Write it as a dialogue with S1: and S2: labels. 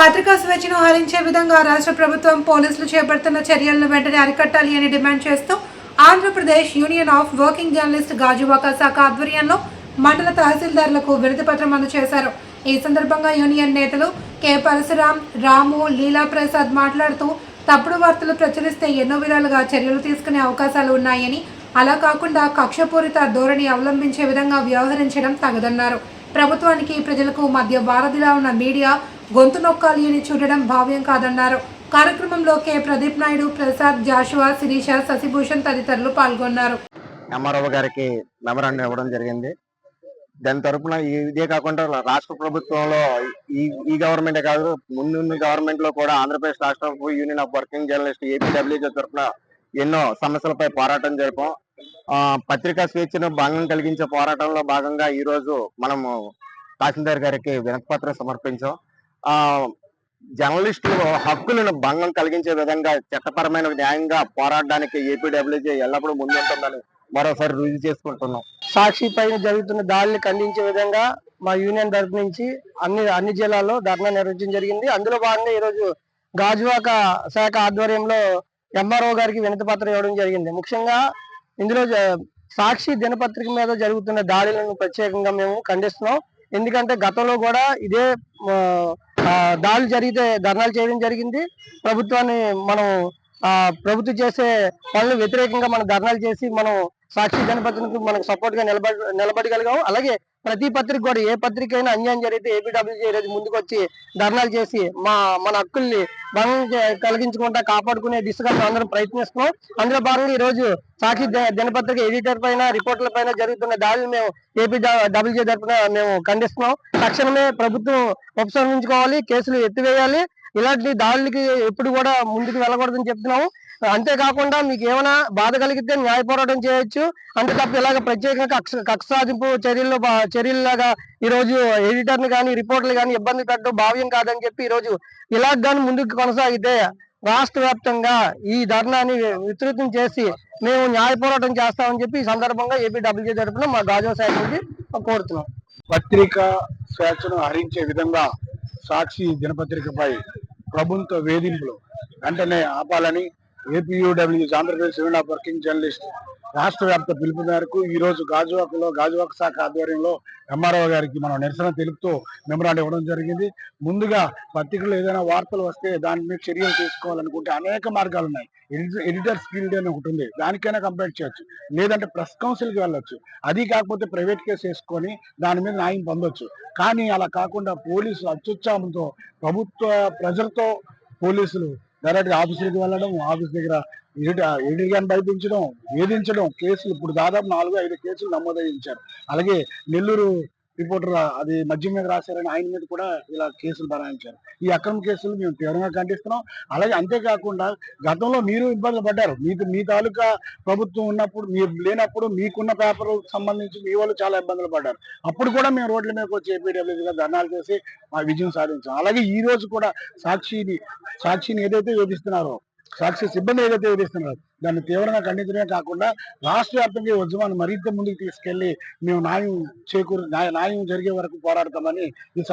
S1: పత్రికా స్వేచ్ఛను హరించే విధంగా రాష్ట్ర ప్రభుత్వం పోలీసులు చేపడుతున్న చర్యలను వెంటనే అరికట్టాలి అని డిమాండ్ చేస్తూ Andhra Pradesh union of working journalist Gajuwaka శాఖ ఆధ్వర్యంలో మండల తహసీల్దార్లకు వినతి పత్రం అందజేశారు. ఈ సందర్భంగా యూనియన్ నేతలు కె. పరశురాం రాము లీలా ప్రసాద్ మాట్లాడుతూ తప్పుడు వార్తలు ప్రచురిస్తే ఎన్నో విధాలుగా చర్యలు తీసుకునే అవకాశాలు ఉన్నాయని అలా కాకుండా కక్షపూరిత ధోరణి అవలంబించే విధంగా వ్యవహరించడం తగదన్నారు. ప్రభుత్వానికి ప్రజలకు మధ్య వారధిలా ఉన్న మీడియా గొంతు నొక్కాలి అని చూడడం భావ్యం కాదన్నారు. కార్యక్రమంలో కె. ప్రదీప్ నాయుడు ప్రసాద్ జాషువా శిరీష శశిభూషణ్ తదితరులు పాల్గొన్నారు.
S2: ఎంఆర్ఓ గారికి మెమరాండం ఇవ్వడం జరిగింది. దాని తరపున ఇదే కాకుండా రాష్ట్ర ప్రభుత్వంలో ఈ ఈ గవర్నమెంటే కాదు ముందున్న గవర్నమెంట్లో కూడా ఆంధ్రప్రదేశ్ రాష్ట్ర union of working journalist APWG తరఫున ఎన్నో సమస్యలపై పోరాటం జరిపాం. పత్రికా స్వేచ్ఛను భంగం కలిగించే పోరాటంలో భాగంగా ఈ రోజు మనము తహసీల్దార్ గారికి వినతిపత్రం సమర్పించాం. జర్నలిస్టుల హక్కులను భంగం కలిగించే విధంగా చట్టపరమైన న్యాయంగా పోరాడడానికి ఏపీడబ్ల్యూజే ఎల్లప్పుడూ ముందుంటుందని మరోసారి రుజువు చేసుకుంటున్నాం.
S3: సాక్షి పైన జరుగుతున్న దాడిని ఖండించే విధంగా మా యూనియన్ తరపు నుంచి అన్ని అన్ని జిల్లాల్లో ధర్నా నిర్వహించడం జరిగింది. అందులో భాగంగా ఈరోజు గాజువాక శాఖ ఆధ్వర్యంలో ఎంఆర్ఓ గారికి వినతి పత్రం ఇవ్వడం జరిగింది. ముఖ్యంగా ఇందులో సాక్షి దినపత్రిక మీద జరుగుతున్న దాడులను ప్రత్యేకంగా మేము ఖండిస్తున్నాం. ఎందుకంటే గతంలో కూడా ఇదే దాడులు జరిగితే ధర్నాలు చేయడం జరిగింది. ప్రభుత్వాన్ని మనం ప్రభుత్వం చేసే పనులు వ్యతిరేకంగా మనం ధర్నాలు చేసి మనం సాక్షి దినపత్రికకు మనకు సపోర్ట్గా నిలబడి నిలబడగలిగాము అలాగే ప్రతి పత్రిక కూడా ఏ పత్రిక అయినా అన్యాయం జరిగితే ఏపీడబ్ల్యూజీ అనేది ముందుకు వచ్చి ధర్నాలు చేసి మా మన హక్కుల్ని భంగం కలిగించుకుంటా కలిగించకుండా కాపాడుకునే దిశగా మేము అందరం ప్రయత్నిస్తున్నాం. అందులో భాగంగా ఈ రోజు సాక్షి దినపత్రిక ఎడిటర్ పైన రిపోర్టర్ల పైన జరుగుతున్న దాడులు మేము ఏపీ డబ్ల్యూజీ తరఫున మేము ఖండిస్తున్నాం. తక్షణమే ప్రభుత్వం ఉపసంహరించుకోవాలి కేసులు ఎత్తివేయాలి. ఇలాంటి దాడులకి ఎప్పుడు కూడా ముందుకు వెళ్ళకూడదని చెప్తున్నాము. అంతేకాకుండా మీకు ఏమైనా బాధ కలిగితే న్యాయ పోరాటం చేయొచ్చు. అంతే తప్ప ఇలాగ ప్రత్యేకంగా కక్ష కక్ష సాధింపు చర్యల్లో బా- చర్యల్లాగా ఈ రోజు ఎడిటర్ కానీ రిపోర్టర్లు కానీ ఇబ్బంది పెట్టడం భావ్యం కాదని చెప్పి ఈ రోజు కానీ ముందుకు కొనసాగితే రాష్ట్ర వ్యాప్తంగా ఈ ధర్నాని విస్తృతం చేసి మేము న్యాయ పోరాటం చేస్తామని చెప్పి ఈ సందర్భంగా ఏపీ డబ్ల్యూజీ తరఫున మా గాజువా శాఖ నుంచి కోరుతున్నాం.
S4: పత్రికా స్వేచ్ఛను హరించే విధంగా సాక్షి దినపత్రికపై ప్రభుత్వ వేధింపులు వెంటనే ఆపాలని APUW Andhra Pradesh union of working journalist రాష్ట్ర వ్యాప్త పిలుపు మేరకు ఈ రోజు గాజువాకలో గాజువాక శాఖ ఆధ్వర్యంలో ఎంఆర్ఓ గారికి మనం నిరసన తెలుపుతూ మెమరాండం ఇవ్వడం జరిగింది. ముందుగా పత్రికలు ఏదైనా వార్తలు వస్తే దాని మీద చర్యలు తీసుకోవాలనుకుంటే అనేక మార్గాలు ఉన్నాయి. ఎడిటర్ ఎడిటర్స్ గిల్డ్ అని ఒకటి ఉంది. దానికైనా కంప్లైంట్ చేయొచ్చు. లేదంటే ప్రెస్ కౌన్సిల్కి వెళ్ళొచ్చు. అది కాకపోతే ప్రైవేట్ కేసు వేసుకొని దాని మీద న్యాయం పొందొచ్చు. కానీ అలా కాకుండా పోలీసులు అత్యుత్సాహంతో ప్రభుత్వ ప్రజలతో పోలీసులు డైరెక్ట్ ఆఫీసులకు వెళ్ళడం ఆఫీస్ దగ్గర ఎడిటర్ గారిని భయపించడం వేధించడం కేసులు. ఇప్పుడు దాదాపు నాలుగు ఐదు కేసులు నమోదయించారు అలాగే నెల్లూరు రిపోర్టర్ అది మద్యం మీద రాశారని ఆయన మీద కూడా ఇలా కేసులు బనాయించారు. ఈ అక్రమ కేసులు మేము తీవ్రంగా ఖండిస్తున్నాం. అలాగే అంతేకాకుండా గతంలో మీరు ఇబ్బంది పడ్డారు. మీకు మీ తాలూకా ప్రభుత్వం ఉన్నప్పుడు మీరు లేనప్పుడు మీకున్న పేపర్ సంబంధించి మీ వాళ్ళు చాలా ఇబ్బందులు పడ్డారు. అప్పుడు కూడా మేము రోడ్ల మీదకి వచ్చి ఏపీడబ్ల్యూగా ధర్నాలు చేసి మా విజయం సాధించాం. అలాగే ఈ రోజు కూడా సాక్షిని సాక్షిని ఏదైతే వేధిస్తున్నారో సాక్షి సిబ్బంది ఏదైతే విధిస్తున్నారు దాన్ని తీవ్రంగా ఖండించడమే కాకుండా రాష్ట్ర వ్యాప్తంగా ఈ ఉద్యమాన్ని మరింత ముందుకు తీసుకెళ్ళి మేము న్యాయం చేకూరు న్యాయం జరిగే వరకు పోరాడతామని